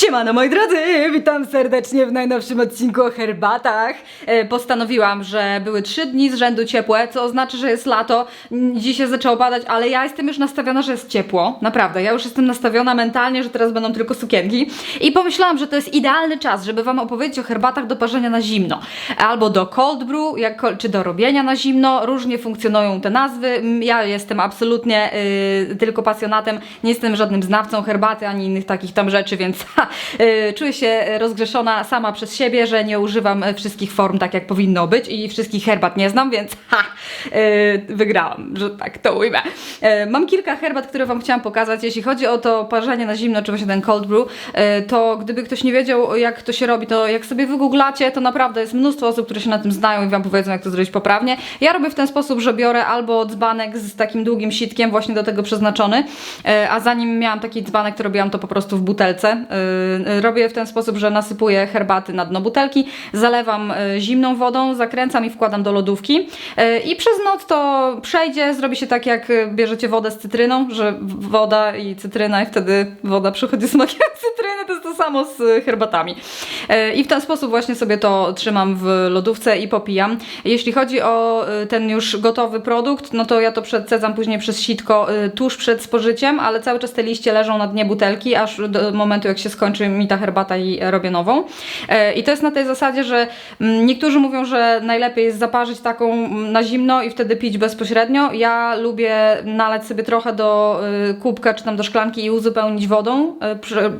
Siemano moi drodzy, witam serdecznie w najnowszym odcinku o herbatach. E, postanowiłam, że były trzy dni z rzędu ciepłe, co oznacza, że jest lato. Mm, Dzisiaj zaczęło padać, ale ja jestem już nastawiona, że jest ciepło. Naprawdę, ja już jestem nastawiona mentalnie, że teraz będą tylko sukienki. I pomyślałam, że to jest idealny czas, żeby Wam opowiedzieć o herbatach do parzenia na zimno. Albo do cold brew, jak, czy do robienia na zimno. Różnie funkcjonują te nazwy. Ja jestem absolutnie y, tylko pasjonatem, nie jestem żadnym znawcą herbaty ani innych takich tam rzeczy, więc czuję się rozgrzeszona sama przez siebie, że nie używam wszystkich form tak jak powinno być i wszystkich herbat nie znam, więc ha, y, wygrałam, że tak to ujmę. Y, Mam kilka herbat, które Wam chciałam pokazać. Jeśli chodzi o to parzenie na zimno, czy właśnie ten cold brew, to gdyby ktoś nie wiedział jak to się robi, to jak sobie wygooglacie, to naprawdę jest mnóstwo osób, które się na tym znają i Wam powiedzą jak to zrobić poprawnie. Ja robię w ten sposób, że biorę albo dzbanek z takim długim sitkiem właśnie do tego przeznaczony, a zanim miałam taki dzbanek, to robiłam to po prostu w butelce. Y, Robię w ten sposób, że nasypuję herbaty na dno butelki, zalewam y, zimną wodą, zakręcam i wkładam do lodówki. Y, i przez noc to przejdzie, zrobi się tak jak bierzecie wodę z cytryną, że woda i cytryna i wtedy woda przychodzi smakiem cytryny, to samo z herbatami. Y, I w ten sposób właśnie sobie to trzymam w lodówce i popijam. Jeśli chodzi o y, ten już gotowy produkt, no to ja to przedzam później przez sitko y, tuż przed spożyciem, ale cały czas te liście leżą na dnie butelki, aż do momentu jak się skończy mi ta herbata i robię nową. E, I to jest na tej zasadzie, że mm, niektórzy mówią, że najlepiej jest zaparzyć taką mm, na zimno i wtedy pić bezpośrednio. Ja lubię nalać sobie trochę do kubka czy tam do szklanki i uzupełnić wodą,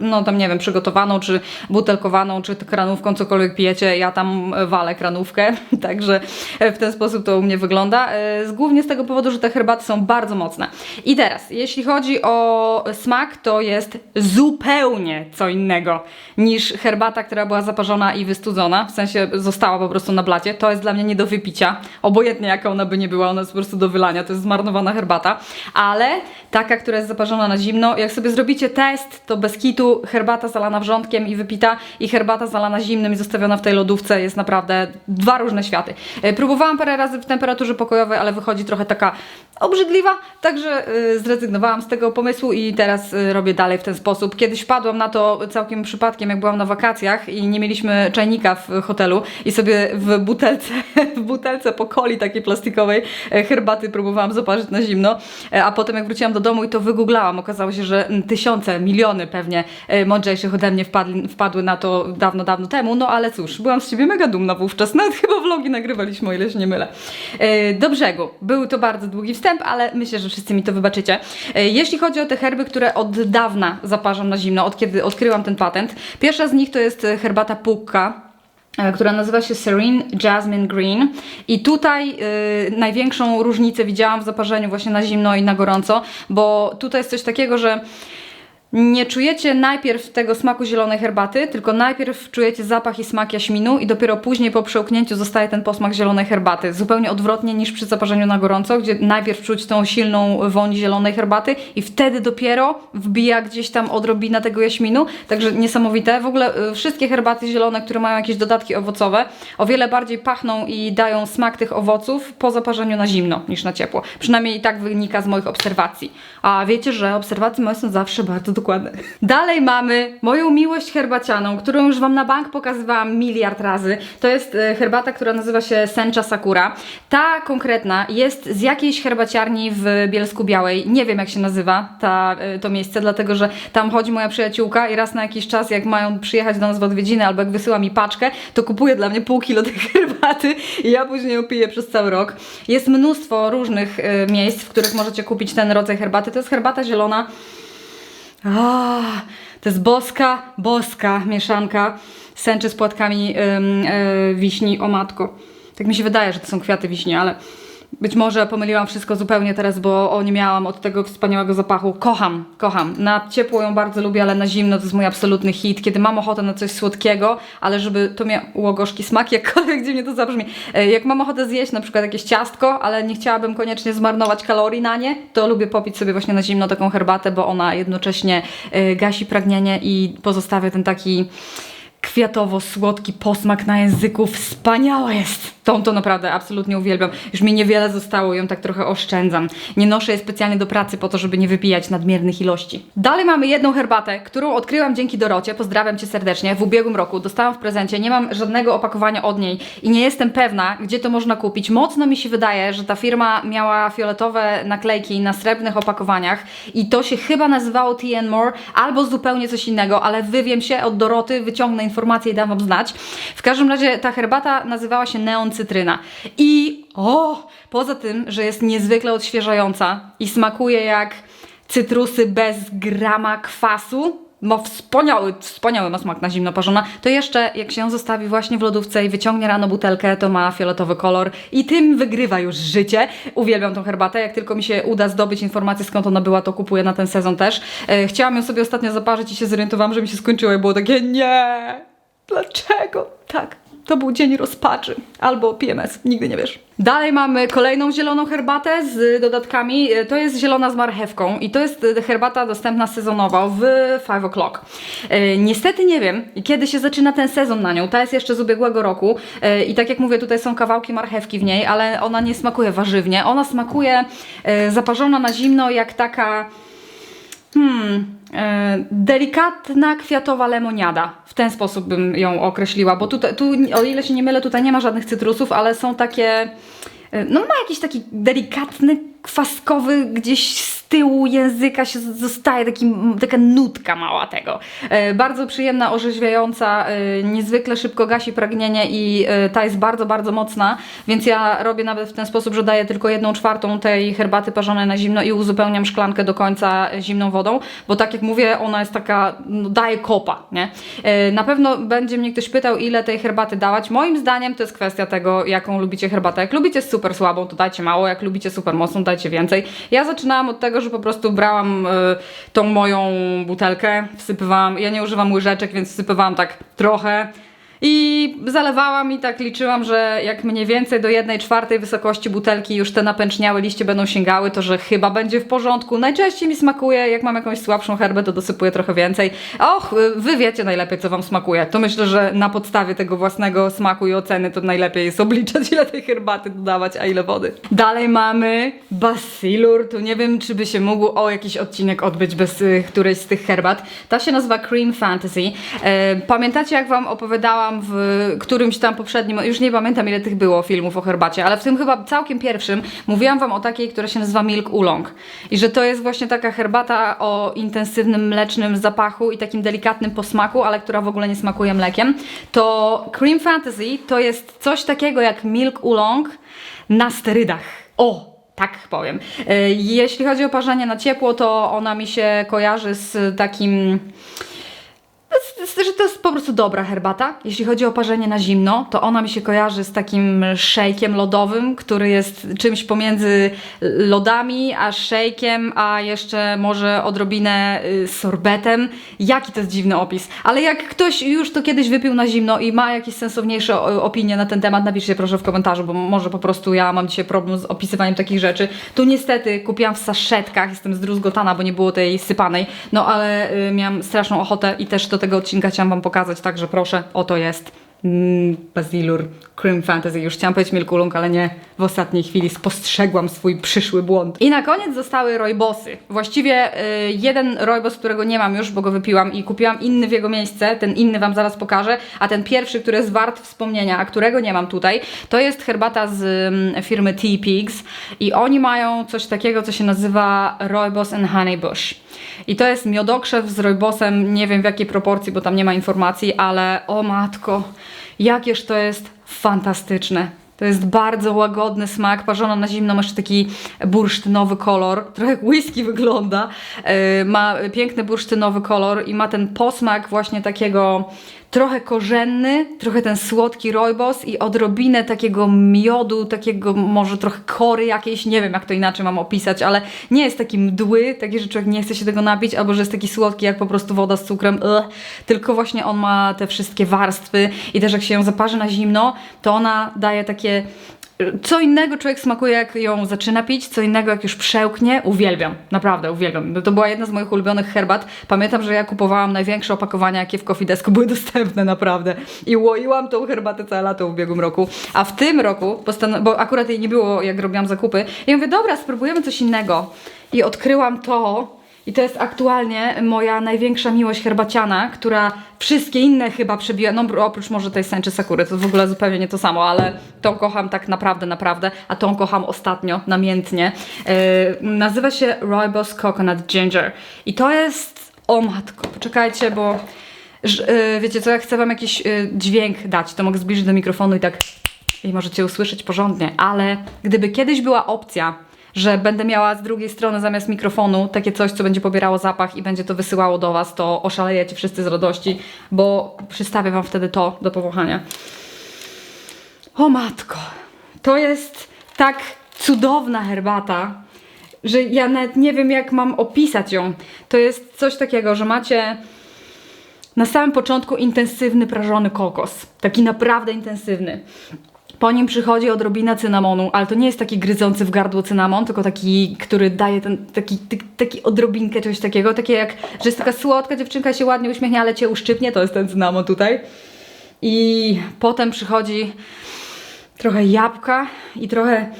no tam nie wiem, przygotowaną, czy butelkowaną, czy kranówką, cokolwiek pijecie. Ja tam e, walę kranówkę, także e, w ten sposób to u mnie wygląda. E, Głównie z tego powodu, że te herbaty są bardzo mocne. I teraz, jeśli chodzi o smak, to jest zupełnie co innego niż herbata, która była zaparzona i wystudzona, w sensie została po prostu na blacie. To jest dla mnie nie do wypicia, obojętnie jaka ona by nie była, ona jest po prostu do wylania, to jest zmarnowana herbata, ale taka, która jest zaparzona na zimno, jak sobie zrobicie test, to bez kitu herbata zalana wrzątkiem i wypita i herbata zalana zimnym i zostawiona w tej lodówce jest naprawdę dwa różne światy. E, Próbowałam parę razy w temperaturze pokojowej, ale wychodzi trochę taka obrzydliwa, także y, zrezygnowałam z tego pomysłu i teraz y, robię dalej w ten sposób. Kiedyś wpadłam na to całkiem przypadkiem, jak byłam na wakacjach i nie mieliśmy czajnika w hotelu i sobie w butelce, w butelce po coli takiej plastikowej e, herbaty próbowałam zaparzyć na zimno, E, a potem jak wróciłam do domu i to wygooglałam, okazało się, że mm, tysiące, miliony pewnie e, mądrzejszych ode mnie wpadli, wpadły na to dawno, dawno temu, no ale cóż, byłam z siebie mega dumna wówczas, nawet chyba vlogi nagrywaliśmy, o ile się nie mylę. E, Do brzegu. Był to bardzo długi wstęp, ale myślę, że wszyscy mi to wybaczycie. E, Jeśli chodzi o te herby, które od dawna zaparzam na zimno, od kiedy odkryłam ten patent, pierwsza z nich to jest herbata Pukka, e, która nazywa się Serene Jasmine Green. I tutaj największą różnicę widziałam w zaparzeniu właśnie na zimno i na gorąco, bo tutaj jest coś takiego, że nie czujecie najpierw tego smaku zielonej herbaty, tylko najpierw czujecie zapach i smak jaśminu i dopiero później po przełknięciu zostaje ten posmak zielonej herbaty. Zupełnie odwrotnie niż przy zaparzeniu na gorąco, gdzie najpierw czuć tą silną woń zielonej herbaty i wtedy dopiero wbija gdzieś tam odrobina tego jaśminu. Także niesamowite. W ogóle y, wszystkie herbaty zielone, które mają jakieś dodatki owocowe, o wiele bardziej pachną i dają smak tych owoców po zaparzeniu na zimno niż na ciepło. Przynajmniej tak wynika z moich obserwacji. A wiecie, że obserwacje moje są zawsze bardzo dokładne. Dalej mamy moją miłość herbacianą, którą już Wam na bank pokazywałam miliard razy. To jest e, herbata, która nazywa się Sencha Sakura. Ta konkretna jest z jakiejś herbaciarni w Bielsku Białej. Nie wiem jak się nazywa ta, e, to miejsce, dlatego że tam chodzi moja przyjaciółka i raz na jakiś czas, jak mają przyjechać do nas w odwiedziny albo jak wysyła mi paczkę, to kupuje dla mnie pół kilo tej herbaty i ja później ją piję przez cały rok. Jest mnóstwo różnych e, miejsc, w których możecie kupić ten rodzaj herbaty. To jest herbata zielona. A, to jest boska, boska mieszanka sęczy z płatkami ym, y, wiśni. O matko. Tak mi się wydaje, że to są kwiaty wiśni, ale być może pomyliłam wszystko zupełnie teraz, bo o, nie miałam od tego wspaniałego zapachu. Kocham, kocham. Na ciepło ją bardzo lubię, ale na zimno to jest mój absolutny hit. Kiedy mam ochotę na coś słodkiego, ale żeby to miało gorzki smak, jakkolwiek gdzie mnie to zabrzmi. E, Jak mam ochotę zjeść na przykład jakieś ciastko, ale nie chciałabym koniecznie zmarnować kalorii na nie, to lubię popić sobie właśnie na zimno taką herbatę, bo ona jednocześnie e, gasi pragnienie i pozostawia ten taki kwiatowo-słodki posmak na języku. Wspaniałe jest! Tą to naprawdę absolutnie uwielbiam. Już mi niewiele zostało, ją tak trochę oszczędzam. Nie noszę jej specjalnie do pracy po to, żeby nie wypijać nadmiernych ilości. Dalej mamy jedną herbatę, którą odkryłam dzięki Dorocie. Pozdrawiam Cię serdecznie. W ubiegłym roku dostałam w prezencie. Nie mam żadnego opakowania od niej i nie jestem pewna, gdzie to można kupić. Mocno mi się wydaje, że ta firma miała fioletowe naklejki na srebrnych opakowaniach i to się chyba nazywało TN More albo zupełnie coś innego, ale wywiem się od Doroty, wyciągnę informacje i dam Wam znać. W każdym razie ta herbata nazywała się Neon Cytryna i o, poza tym, że jest niezwykle odświeżająca i smakuje jak cytrusy bez grama kwasu, ma wspaniały, wspaniały ma smak na zimno parzona, to jeszcze jak się ją zostawi właśnie w lodówce i wyciągnie rano butelkę, to ma fioletowy kolor i tym wygrywa już życie. Uwielbiam tą herbatę, jak tylko mi się uda zdobyć informację skąd ona była, to kupuję na ten sezon też. E, chciałam ją sobie ostatnio zaparzyć i się zorientowałam, że mi się skończyło i było takie nie, dlaczego? Tak, to był dzień rozpaczy. Albo PMS, nigdy nie wiesz. Dalej mamy kolejną zieloną herbatę z dodatkami. E, To jest zielona z marchewką i to jest e, herbata dostępna sezonowo w 5 o'clock. E, Niestety nie wiem, kiedy się zaczyna ten sezon na nią. Ta jest jeszcze z ubiegłego roku i tak jak mówię, tutaj są kawałki marchewki w niej, ale ona nie smakuje warzywnie. Ona smakuje zaparzona na zimno jak taka Hmm, e, delikatna kwiatowa lemoniada. W ten sposób bym ją określiła, bo tutaj, tu, o ile się nie mylę, tutaj nie ma żadnych cytrusów, ale są takie. e, No, ma jakiś taki delikatny, kwaskowy, gdzieś tyłu języka się zostaje taki, taka nutka mała tego. E, bardzo przyjemna, orzeźwiająca, e, niezwykle szybko gasi pragnienie i e, ta jest bardzo, bardzo mocna, więc ja robię nawet w ten sposób, że daję tylko jedną czwartą tej herbaty parzonej na zimno i uzupełniam szklankę do końca zimną wodą, bo tak jak mówię, ona jest taka, no, daje kopa, nie? Na pewno będzie mnie ktoś pytał, ile tej herbaty dawać. Moim zdaniem to jest kwestia tego, jaką lubicie herbatę. Jak lubicie super słabą, to dajcie mało, jak lubicie super mocną, dajcie więcej. Ja zaczynałam od tego, że po prostu brałam e, tą moją butelkę, wsypywałam, ja nie używam łyżeczek, więc wsypywałam tak trochę i zalewałam i tak liczyłam, że jak mniej więcej do jednej czwartej wysokości butelki już te napęczniałe liście będą sięgały, to że chyba będzie w porządku. Najczęściej mi smakuje, jak mam jakąś słabszą herbę, to dosypuję trochę więcej. Och, wy wiecie najlepiej, co wam smakuje. To myślę, że na podstawie tego własnego smaku i oceny to najlepiej jest obliczać, ile tej herbaty dodawać, a ile wody. Dalej mamy Basilur. Tu nie wiem, czy by się mógł o jakiś odcinek odbyć bez y, którejś z tych herbat. Ta się nazywa Cream Fantasy. E, pamiętacie, jak wam opowiadałam w którymś tam poprzednim, już nie pamiętam ile tych było filmów o herbacie, ale w tym chyba całkiem pierwszym mówiłam wam o takiej, która się nazywa Milk Oolong. I że to jest właśnie taka herbata o intensywnym mlecznym zapachu i takim delikatnym posmaku, ale która w ogóle nie smakuje mlekiem. To Cream Fantasy to jest coś takiego jak Milk Oolong na sterydach. O! Tak powiem. E, Jeśli chodzi o parzenie na ciepło, to ona mi się kojarzy z takim że to jest po prostu dobra herbata. Jeśli chodzi o parzenie na zimno, to ona mi się kojarzy z takim szejkiem lodowym, który jest czymś pomiędzy lodami, a szejkiem, a jeszcze może odrobinę y, sorbetem. Jaki to jest dziwny opis. Ale jak ktoś już to kiedyś wypił na zimno i ma jakieś sensowniejsze opinie na ten temat, napiszcie proszę w komentarzu, bo może po prostu ja mam dzisiaj problem z opisywaniem takich rzeczy. Tu niestety kupiłam w saszetkach, jestem zdruzgotana, bo nie było tej sypanej, no ale y, miałam straszną ochotę i też do tego odcinka chciałam Wam pokazać, także proszę, oto jest. Mm, Basilur Cream Fantasy. Już chciałam powiedzieć Milk Oolong, ale nie. W ostatniej chwili spostrzegłam swój przyszły błąd. I na koniec zostały rojbosy. Właściwie y, jeden rojbos, którego nie mam już, bo go wypiłam i kupiłam inny w jego miejsce. Ten inny Wam zaraz pokażę. A ten pierwszy, który jest wart wspomnienia, a którego nie mam tutaj, to jest herbata z mm, firmy Tea Pigs. I oni mają coś takiego, co się nazywa Rooibos and Honey Bush. I to jest miodokrzew z rojbosem, nie wiem w jakiej proporcji, bo tam nie ma informacji, ale o matko, jakież to jest fantastyczne. To jest bardzo łagodny smak, parzona na zimno, ma jeszcze taki bursztynowy kolor, trochę jak whisky wygląda. Yy, ma piękny bursztynowy kolor i ma ten posmak właśnie takiego trochę korzenny, trochę ten słodki rojbos i odrobinę takiego miodu, takiego może trochę kory jakiejś, nie wiem jak to inaczej mam opisać, ale nie jest taki mdły, taki, że człowiek nie chce się tego napić, albo że jest taki słodki jak po prostu woda z cukrem, Ugh. tylko właśnie on ma te wszystkie warstwy i też jak się ją zaparzy na zimno, to ona daje takie Co innego człowiek smakuje, jak ją zaczyna pić, co innego, jak już przełknie. Uwielbiam, naprawdę uwielbiam. No To była jedna z moich ulubionych herbat. Pamiętam, że ja kupowałam największe opakowania, jakie w Coffee Desk były dostępne, naprawdę. I łoiłam tą herbatę całe lato w ubiegłym roku. A w tym roku, bo akurat jej nie było, jak robiłam zakupy, ja mówię, dobra, spróbujemy coś innego. I odkryłam to, i to jest aktualnie moja największa miłość herbaciana, która wszystkie inne chyba przebiła, no oprócz może tej Senczy Sakury, to w ogóle zupełnie nie to samo, ale tą kocham tak naprawdę, naprawdę, a tą kocham ostatnio, namiętnie. Yy, nazywa się Rooibos Coconut Ginger i to jest, o matko, poczekajcie, bo yy, wiecie co, jak chcę wam jakiś yy, dźwięk dać, to mogę zbliżyć do mikrofonu i tak i możecie usłyszeć porządnie, ale gdyby kiedyś była opcja, że będę miała z drugiej strony zamiast mikrofonu takie coś, co będzie pobierało zapach i będzie to wysyłało do Was, to oszalejecie wszyscy z radości, bo przystawię Wam wtedy to do powąchania. O matko, to jest tak cudowna herbata, że ja nawet nie wiem, jak mam opisać ją. To jest coś takiego, że macie na samym początku intensywny prażony kokos. Taki naprawdę intensywny. Po nim przychodzi odrobina cynamonu, ale to nie jest taki gryzący w gardło cynamon, tylko taki, który daje ten, taki, taki, odrobinkę czegoś takiego, takie jak, że jest taka słodka dziewczynka się ładnie uśmiechnie, ale cię uszczypnie, to jest ten cynamon tutaj. I potem przychodzi trochę jabłka i trochę,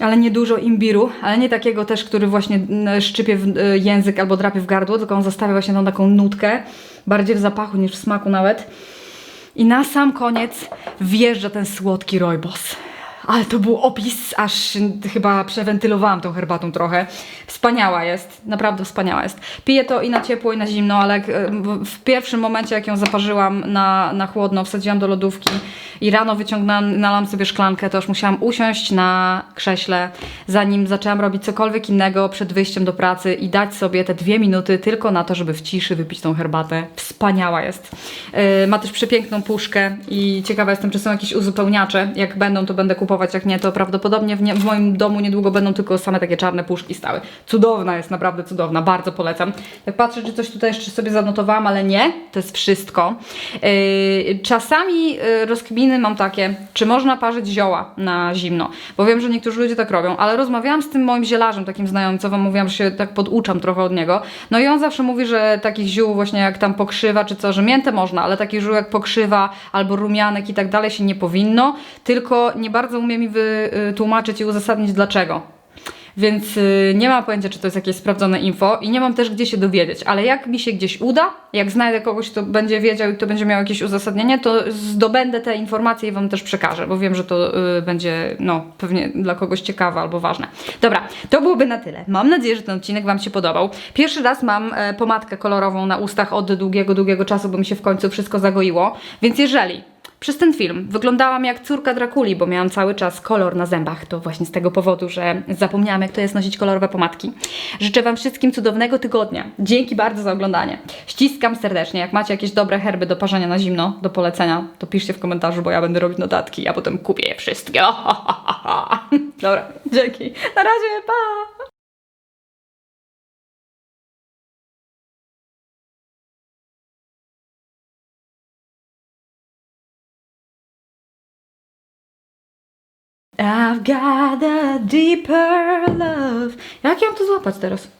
ale nie dużo imbiru, ale nie takiego też, który właśnie mm, szczypie w y, język albo drapie w gardło, tylko on zostawia właśnie tą taką nutkę, bardziej w zapachu niż w smaku nawet. I na sam koniec wjeżdża ten słodki rojbos. Ale to był opis, aż chyba przewentylowałam tą herbatą trochę. Wspaniała jest, naprawdę wspaniała jest. Piję to i na ciepło, i na zimno, ale w pierwszym momencie, jak ją zaparzyłam na, na chłodno, wsadziłam do lodówki i rano wyciągnęłam, nalałam sobie szklankę, to już musiałam usiąść na krześle, zanim zaczęłam robić cokolwiek innego przed wyjściem do pracy i dać sobie te dwie minuty tylko na to, żeby w ciszy wypić tą herbatę. Wspaniała jest. Yy, ma też przepiękną puszkę i ciekawa jestem, czy są jakieś uzupełniacze. Jak będą, to będę kupować, jak nie, to prawdopodobnie w, nie, w moim domu niedługo będą tylko same takie czarne puszki stały. Cudowna jest, naprawdę cudowna, bardzo polecam. Jak patrzę, czy coś tutaj jeszcze sobie zanotowałam, ale nie, to jest wszystko. Yy, czasami yy, rozkminy mam takie, czy można parzyć zioła na zimno, bo wiem, że niektórzy ludzie tak robią, ale rozmawiałam z tym moim zielarzem, takim znajomym, co wam mówiłam, że się tak poduczam trochę od niego. No i on zawsze mówi, że takich ziół właśnie jak tam pokrzywa czy co, że miętę można, ale takich ziół jak pokrzywa albo rumianek i tak dalej się nie powinno, tylko nie bardzo umie mi wytłumaczyć i uzasadnić dlaczego. Więc y, nie mam pojęcia, czy to jest jakieś sprawdzone info i nie mam też gdzie się dowiedzieć, ale jak mi się gdzieś uda, jak znajdę kogoś, kto będzie wiedział i kto będzie miał jakieś uzasadnienie, to zdobędę te informacje i Wam też przekażę, bo wiem, że to y, będzie, no, pewnie dla kogoś ciekawe albo ważne. Dobra, to byłoby na tyle. Mam nadzieję, że ten odcinek Wam się podobał. Pierwszy raz mam e, pomadkę kolorową na ustach od długiego, długiego czasu, bo mi się w końcu wszystko zagoiło, więc jeżeli przez ten film wyglądałam jak córka Drakuli, bo miałam cały czas kolor na zębach. To właśnie z tego powodu, że zapomniałam, jak to jest nosić kolorowe pomadki. Życzę Wam wszystkim cudownego tygodnia. Dzięki bardzo za oglądanie. Ściskam serdecznie. Jak macie jakieś dobre herby do parzenia na zimno, do polecenia, to piszcie w komentarzu, bo ja będę robić notatki, a potem kupię je wszystkie. Dobra, dzięki. Na razie, pa! I've got a deeper love. Jak ja mam to złapać teraz?